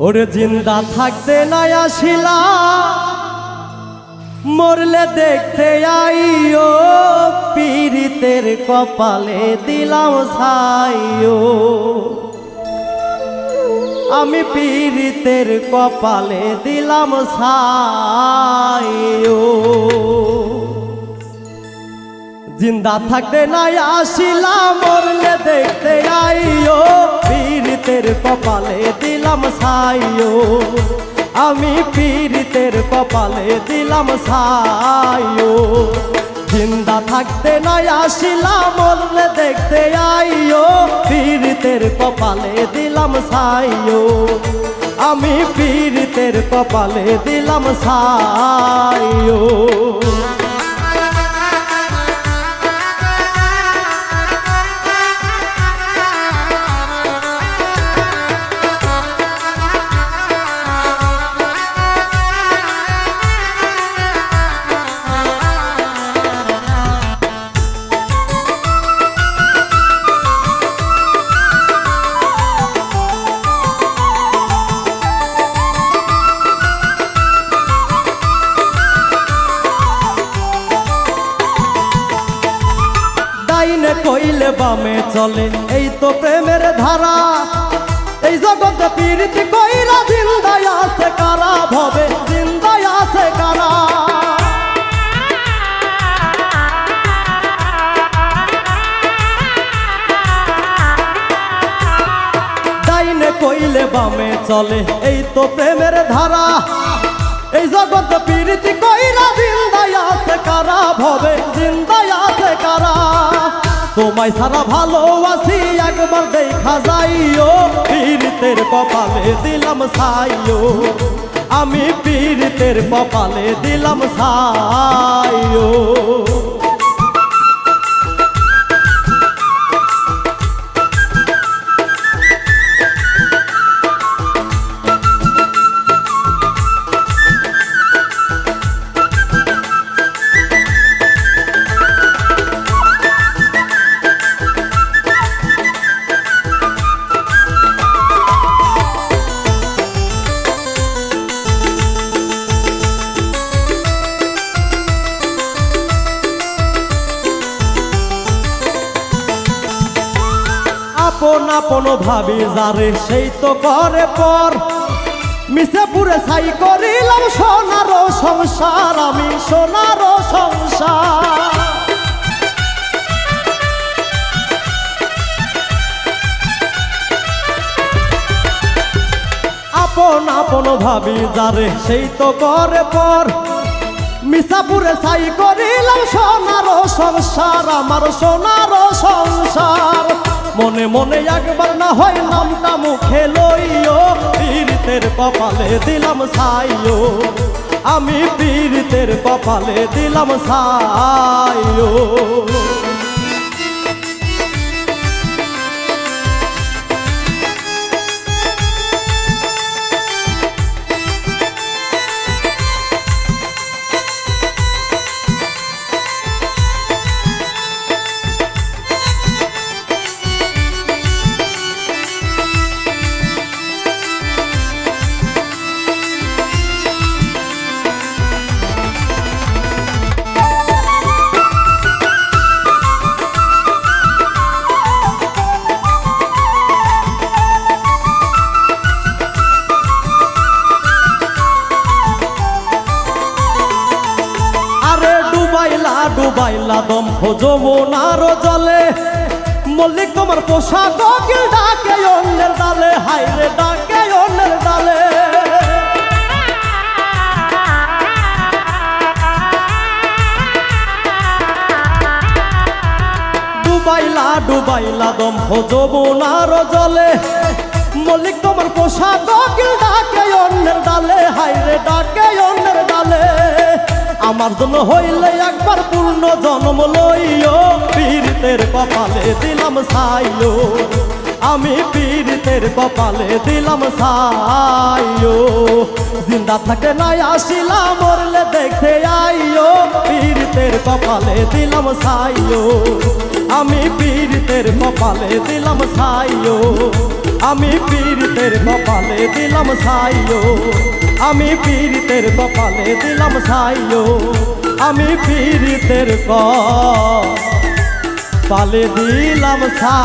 ওরে জিন্দা থাকতে নাই আসিলা। মরলে দেখতে আইও, পীড়িতের কপালে দিলাম ছাইও। আমি পীড়িতের কপালে দিলাম ছাইও। জিন্দা থাকতে নাই আসিলাম মরলে দেখতে আইও। পীড়িতের কপালে দিলাম ছাইও। আমি পীড়িতের কপালে দিলাম ছাইও। জিন্দা থাকতে নাই আসিলাম মরলে দেখতে আইও। পীড়িতের কপালে দিলাম ছাইও। আমি পীড়িতের কপালে দিলাম ছাইও। ডাইনে কইলে বামে চলে। এই তো প্রেমের ধারা। এই জগতে পীড়িতি কইরা জিন্দায় আছে কারা ভবে জিন্দায় আছে কারা। কইলে বামে চলে। এই তো প্রেমের ধারা। এই জগৎ পীড়িতি কইরা জিন্দায় আছে কারা ভবে জিন্দায় তোমায় সারা ভালোবাসি, একবার দেখা যাইও। পীড়িতের কপালে দিলাম সাইও আমি পীড়িতের কপালে দিলাম সাইও আপন আপন ভাবি যারে, সেই তো করে পর। মিশে পুরে ছাই করিলাম সোনার সংসার, আমি সোনার সংসার। আপন আপন ভাবি যারে, সেই তো করে পর। মিসাপুরে ছাই করিলাম সোনার সংসার, আমার সোনার সংসার। মনে মনে একবার না হয় নামটা মুখে লইও। পীড়িতের কপালে দিলাম সাইও আমি পীড়িতের কপালে দিলাম ছাইও। ডুবাইলা দম যমুনার জলে। মল্লিক তোমার পোশাক কিল ডাকে, অন্যের ডালে হাইরে ডাকে, অন্যের ডালে। ডুবাইলা ডুবাইলা দম যমুনার জলে। মল্লিক তোমার পোশাক কিল ডাকে, অন্যের ডালে হাইরে ডাকে, অন্যের ডালে আমার জন্য হইলে একবার পূর্ণ জন্ম লইও। পীড়িতের কপালে দিলাম সাইও আমি পীড়িতের কপালে দিলাম সাইও জিন্দা থাকে নাই আসিলাম মরলে দেখতে আইও। পীড়িতের কপালে দিলাম সাইও আমি পীড়িতের কপালে দিলাম সাইও আমি পীড়িতের কপালে দিলাম ছাইও। আমি পীড়িতের কপালে দিলাম ছাইও আমি পীড়িতের কপালে দিলাম ছাইও।